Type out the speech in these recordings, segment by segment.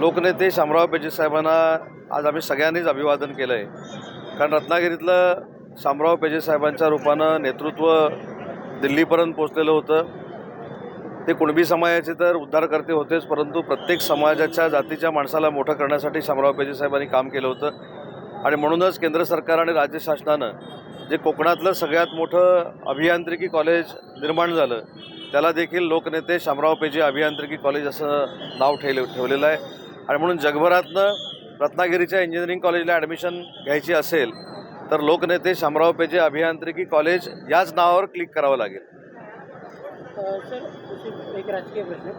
लोकनेते शामराव पेजे साहेबांना आज आम्ही सगळ्यांनीच अभिवादन केलं आहे कारण रत्नागिरीतलं शामराव पेजे साहेबांच्या रूपानं नेतृत्व दिल्लीपर्यंत पोचलेलं होतं. ते कुणबी समाजाचे तर उद्धारकर्ते होतेच परंतु प्रत्येक समाजाच्या जातीच्या माणसाला मोठं करण्यासाठी शामराव पेजे साहेबांनी काम केलं होतं. आणि म्हणूनच केंद्र सरकार आणि राज्य शासनानं जे कोकणातलं सगळ्यात मोठं अभियांत्रिकी कॉलेज निर्माण झालं त्याला देखील लोकनेते शामराव पेजे अभियांत्रिकी कॉलेज असं नाव ठेवले ठेवलेलं आहे. आणि म्हणून जगभरातनं रत्नागिरीच्या इंजिनिअरिंग कॉलेजला ॲडमिशन घ्यायची असेल तर लोकनेते शामराव पेजे अभियांत्रिकी कॉलेज याच नावावर क्लिक करावं लागेल. सर एक राजकीय प्रश्न.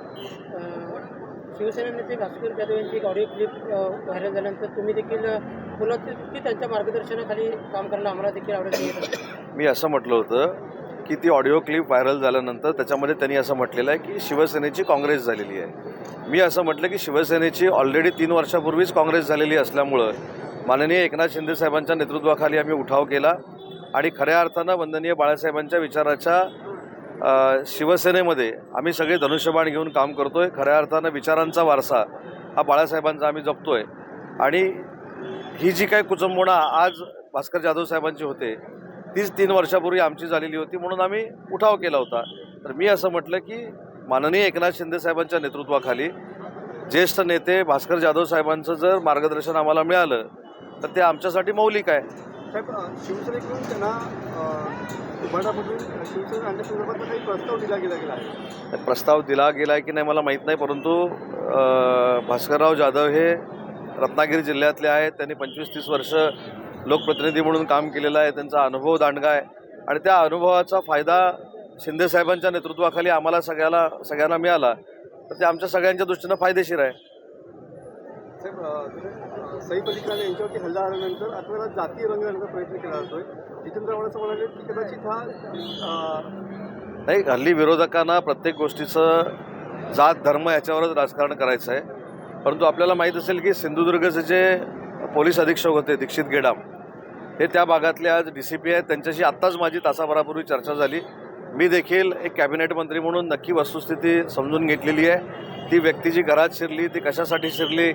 शिवसेना नेते भास्कर जाधव यांची एक ऑडिओ क्लिप व्हायरल झाल्यानंतर तुम्ही देखील की त्यांच्या मार्गदर्शनाखाली काम करणं आम्हाला देखील आवडत नाही. मी असं म्हटलं होतं की ती ऑडिओ क्लिप व्हायरल झाल्यानंतर त्याच्यामध्ये त्यांनी असं म्हटलेलं आहे की शिवसेनेची काँग्रेस झालेली आहे. मी असं म्हटलं की शिवसेनेची ऑलरेडी तीन वर्षापूर्वीच काँग्रेस झालेली असल्यामुळं माननीय एकनाथ शिंदे साहेबांच्या नेतृत्वाखाली आम्ही उठाव केला आणि खऱ्या अर्थानं वंदनीय बाळासाहेबांच्या विचाराच्या शिवसेनेमध्ये आम्ही सगळे धनुष्यबाण घेऊन काम करतोय. खऱ्या अर्थानं विचारांचा वारसा हा बाळासाहेबांचा आम्ही जपतोय. आणि ही जी काही कुचंबोणा आज भास्कर जाधव साहेबांची होते तीच तीन वर्षापूर्वी आमची झालेली होती म्हणून आम्ही उठाव केला होता. तर मी असं म्हटलं की माननीय एकनाथ शिंदे साहेबांच्या नेतृत्वाखाली ज्येष्ठ नेते भास्कर जाधव साहेबांचं जर मार्गदर्शन आम्हाला मिळालं तर ते आमच्यासाठी मौलिक आहे. शिवसेनेकडून त्यांना प्रस्ताव दिला गेला गेला आहे? प्रस्ताव दिला गेला आहे की नाही मला माहीत नाही परंतु भास्करराव जाधव हे रत्नागिरी जिल्ह्यातले आहेत. त्यांनी पंचवीस तीस वर्ष लोकप्रतिनिधी म्हणून काम केलेलं आहे त्यांचा अनुभव दांडगा आहे. आणि त्या अनुभवाचा फायदा शिंदेसाहेबांच्या नेतृत्वाखाली आम्हाला सगळ्याला सगळ्यांना मिळाला. तर ते आमच्या सगळ्यांच्या दृष्टीनं फायदेशीर आहे. सईद अली खान यांच्यावरती हल्ला झाल्यानंतर आपल्याला जातीय रंग प्रयत्न केला जातोय. जितेंद्र असं म्हणाले की कदाचित हा नाही हल्ली विरोधकांना प्रत्येक गोष्टीचं जात धर्म याच्यावरच राजकारण करायचं आहे. परंतु आपल्याला माहीत असेल की सिंधुदुर्गचे जे पोलीस अधीक्षक होते दीक्षित गेडाम. हे त्या भागातले आज डी सी पी आहेत. त्यांच्याशी आत्ताच माझी तासाभरापूर्वी चर्चा झाली. मी देखील एक कॅबिनेट मंत्री म्हणून नक्की वस्तुस्थिती समजून घेतलेली आहे. ती व्यक्ती जी घरात शिरली ती कशासाठी शिरली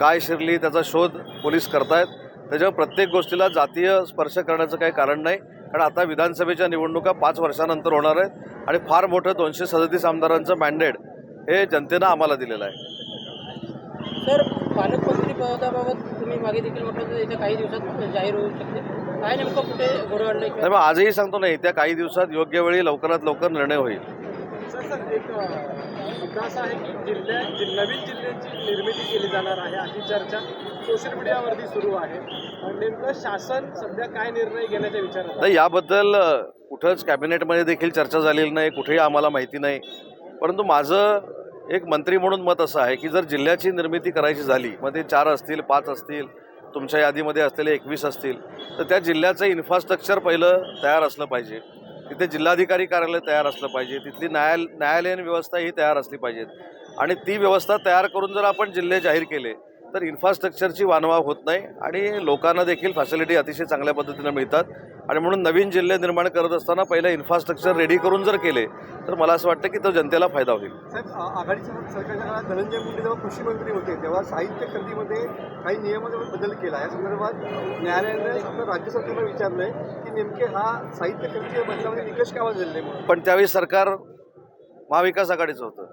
काय शिरली त्याचा शोध पोलीस करतायत. त्याच्यावर प्रत्येक गोष्टीला जातीय स्पर्श करण्याचं काही कारण नाही. कारण आता विधानसभेच्या निवडणुका पाच वर्षानंतर होणार आहेत. आणि फार मोठं दोनशे सदतीस आमदारांचं मॅन्डेट हे जनतेनं आम्हाला दिलेलं आहे. सर पालकमंत्री पदाबाबत तुम्ही मागे देखील म्हटलं तर येत्या काही दिवसात जाहीर होऊ शकते. काय नेमकं कुठे आणलं नाही मग आजही सांगतो ना येत्या काही दिवसात योग्य वेळी लवकरात लवकर निर्णय होईल. सर सर एक अ, मुद्दा असा आहे की जिल्ह्या जि- नवीन जिल्ह्याची निर्मिती केली जाणार आहे अशी चर्चा सोशल मीडियावरती सुरू आहे. नेमकं शासन सध्या काय निर्णय घेण्याच्या विचारात आहे? नाही याबद्दल कुठंच कॅबिनेटमध्ये देखील चर्चा झालेली नाही कुठेही आम्हाला माहिती नाही. परंतु माझं एक मंत्री म्हणून मत असं आहे की जर जिल्ह्याची निर्मिती करायची झाली मग ते चार असतील पाच असतील तुमच्या यादीमध्ये असलेले एकवीस असतील तर त्या जिल्ह्याचं इन्फ्रास्ट्रक्चर पहिलं तयार असलं पाहिजे. तिथे जिल्हाधिकारी कार्यालय तयार असलं पाहिजे तिथली न्यायाल न्यायालयीन व्यवस्था ही तयार असली पाहिजेत. आणि ती व्यवस्था तयार करून जर आपण जिल्हे जाहीर केले तर इन्फ्रास्ट्रक्चरची वानवा होत नाही आणि लोकांना देखील फॅसिलिटी अतिशय चांगल्या पद्धतीनं मिळतात. आणि म्हणून नवीन जिल्हे निर्माण करत असताना पहिलं इन्फ्रास्ट्रक्चर रेडी करून जर केले तर मला असं वाटतं की तो जनतेला फायदा होईल. आघाडीच्या सरकारच्या काळात धनंजय मुंडे जेव्हा कृषी मंत्री होते तेव्हा साहित्य खरेदीमध्ये काही नियमामध्ये बदल केला. या संदर्भात न्यायालयाने राज्य सरकारला विचारलंय की नेमके हा साहित्य खरेदी बदलामध्ये निकष का म्हणून? पण त्यावेळी सरकार महाविकास आघाडीचं होतं.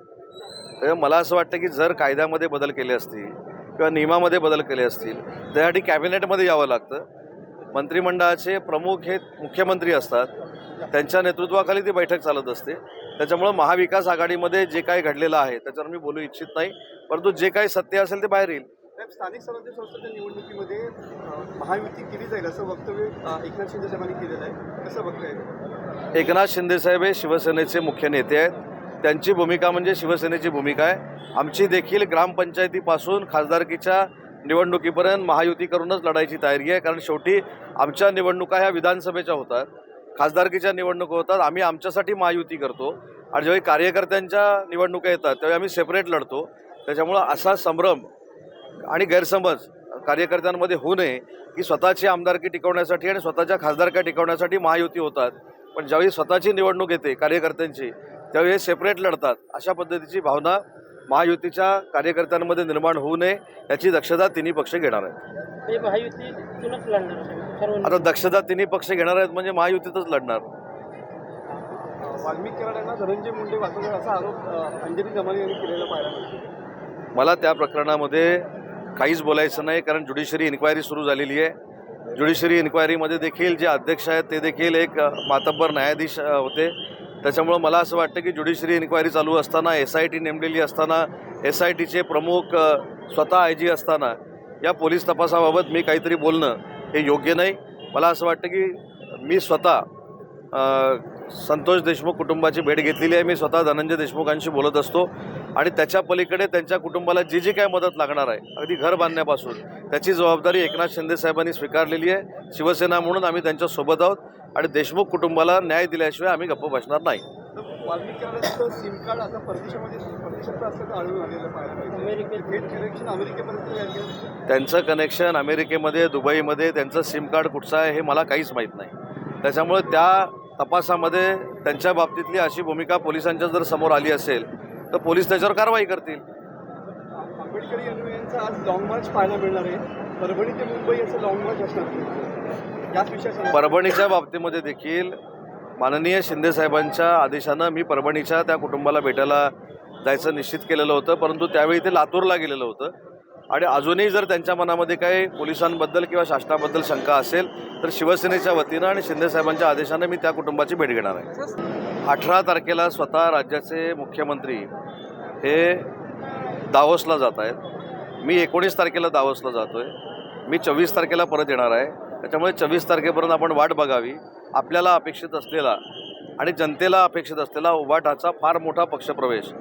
त्यामुळे मला असं वाटतं की जर कायद्यामध्ये बदल केले असतील किंवा नियमामध्ये बदल केले असतील त्यासाठी कॅबिनेटमध्ये यावं लागतं. मंत्रिमंडळाचे प्रमुख हे मुख्यमंत्री असतात. त्यांच्या नेतृत्वाखाली ती बैठक चालत असते. त्याच्यामुळं महाविकास आघाडीमध्ये जे काही घडलेलं आहे त्याच्यावर मी बोलू इच्छित नाही. परंतु जे काही सत्य असेल ते बाहेर येईल. स्थानिक स्वराज्य संस्थेच्या निवडणुकीमध्ये महायुती केली जाईल असं वक्तव्य एकनाथ शिंदे साहेबांनी केलेलं आहे. कसं बघताय? एकनाथ शिंदेसाहेब हे शिवसेनेचे मुख्य नेते आहेत. त्यांची भूमिका म्हणजे शिवसेनेची भूमिका आहे. आमची देखील ग्रामपंचायतीपासून खासदारकीच्या निवडणुकीपर्यंत महायुती करूनच लढायची तयारी आहे. कारण शेवटी आमच्या निवडणुका ह्या विधानसभेच्या होतात. खासदारकीच्या निवडणुका होतात. आम्ही आमच्यासाठी महायुती करतो. आणि ज्यावेळी कार्यकर्त्यांच्या निवडणुका येतात त्यावेळी आम्ही सेपरेट लढतो. त्याच्यामुळं असा संभ्रम आणि गैरसमज कार्यकर्त्यांमध्ये होऊ नये की स्वतःची आमदारकी टिकवण्यासाठी आणि स्वतःच्या खासदारक्या टिकवण्यासाठी महायुती होतात. पण ज्यावेळी स्वतःची निवडणूक येते कार्यकर्त्यांची त्यावेळी हे सेपरेट लढतात. अशा पद्धतीची भावना महायुतीच्या कार्यकर्त्यांमध्ये निर्माण होऊ नये याची दक्षता तिन्ही पक्ष घेणार आहेत. आता दक्षता तिन्ही पक्ष घेणार आहेत म्हणजे महायुतीतच लढणार. वाल्मिक कराडांना धनंजय मुंडे वाचवणार असा आरोप अ, अंजली जमानी यांनी केलेला पाहायला मिळतो. मला त्या प्रकरणामध्ये काहीच बोलायचं नाही कारण ज्युडिशरी इन्क्वायरी सुरू झालेली आहे. ज्युडिशरी इन्क्वायरीमध्ये देखील जे अध्यक्ष आहेत ते देखील एक मातब्बर न्यायाधीश होते. त्याच्यामुळं मला असं वाटतं की ज्युडिशरी इन्क्वायरी चालू असताना एस आय टी नेमलेली असताना एस आय टीचे प्रमुख स्वतः आय जी असताना या पोलीस तपासाबाबत मी काहीतरी बोलणं हे योग्य नाही. मला असं वाटतं की मी स्वतः संतोष देशमुख कुटुंबाची भेट घेतलेली आहे. मी स्वतः धनंजय देशमुखांशी बोलत असतो. आणि त्याच्या पलीकडे त्यांच्या कुटुंबाला जी जी काय मदत लागणार आहे अगदी घर बांधण्यापासून त्याची जबाबदारी एकनाथ शिंदे साहेबांनी स्वीकारलेली आहे. शिवसेना म्हणून आम्ही त्यांच्यासोबत आहोत आणि देशमुख कुटुंबाला न्याय दिल्याशिवाय आम्ही गप्प बसणार नाही. त्यांचं कनेक्शन अमेरिकेमध्ये दुबईमध्ये त्यांचं सिम कार्ड कुठचं आहे हे मला काहीच माहीत नाही. त्याच्यामुळे त्या तपासामध्ये त्यांच्या बाबतीतली अशी भूमिका पोलिसांच्या जर समोर आली असेल तर पोलीस त्याच्यावर कारवाई करतील. आंबेडकरी अनुयायांचं आज लॉंग मार्च पाहायला मिळणार आहे. परभणी ते मुंबई असं लॉंग मार्च असणार याच विषयासंदर्भात परभणीच्या बाबतीमध्ये देखील माननीय शिंदेसाहेबांच्या आदेशानं मी परभणीच्या त्या कुटुंबाला भेटायला जायचं निश्चित केलेलं होतं परंतु त्यावेळी ते लातूरला गेलेलं होतं. आणि अजूनही जर त्यांच्या मनामध्ये काही पोलिसांबद्दल किंवा शासनाबद्दल शंका असेल तर शिवसेनेच्या वतीनं आणि शिंदेसाहेबांच्या आदेशानं मी त्या कुटुंबाची भेट घेणार आहे. अठरा तारखेला स्वतः राज्याचे मुख्यमंत्री हे दावोसला जात आहेत. मी एकोणीस तारखेला दावोसला जातो आहे मी चोवीस तारखेला परत येणार आहे. त्याच्यामुळे चोवीस तारखेपर्यंत आपण वाट बघावी. आपल्याला अपेक्षित असलेला आणि जनतेला अपेक्षित असलेला उबाटाचा फार मोठा पक्षप्रवेश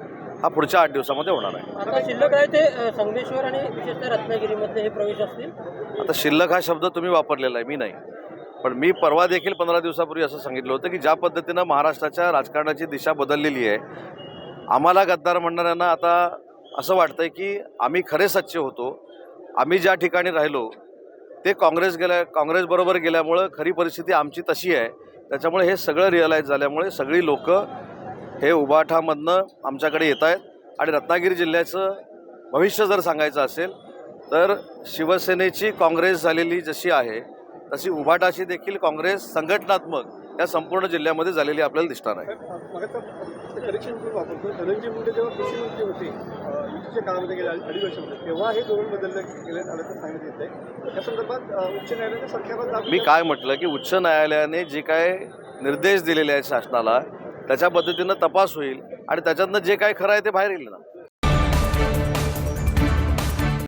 हा पुढच्या आठ दिवसामध्ये होणार आहे. आता शिल्लक आहे ते संगमेश्वर आणि विशेषतः रत्नागिरीमध्ये हे प्रवेश असतील? आता शिल्लक हा शब्द तुम्ही वापरलेला आहे मी नाही. पण मी परवा देखील पंधरा दिवसापूर्वी असं सांगितलं होतं की ज्या पद्धतीनं महाराष्ट्राच्या राजकारणाची दिशा बदललेली आहे आम्हाला गद्दार म्हणणाऱ्यांना आता असं वाटतंय की आम्ही खरे सच्चे होतो. आम्ही ज्या ठिकाणी राहिलो ते काँग्रेस गेल्या काँग्रेसबरोबर गेल्यामुळं खरी परिस्थिती आमची तशी आहे. त्याच्यामुळे हे सगळं रिअलाईज झाल्यामुळे सगळी लोकं हे उबाठामधनं आमच्याकडे येत आहेत. आणि रत्नागिरी जिल्ह्याचं भविष्य जर सांगायचं असेल तर शिवसेनेची काँग्रेस झालेली जशी आहे तशी उभाटाशी देखील काँग्रेस संघटनात्मक या संपूर्ण जिल्ह्यामध्ये झालेली आपल्याला दिसणार आहे. मी काय म्हटलं की उच्च न्यायालयाने जे काय निर्देश दिलेले आहेत शासनाला त्याच्या पद्धतीनं तपास होईल आणि त्याच्यातनं जे काय खरं आहे ते बाहेर येईल ना.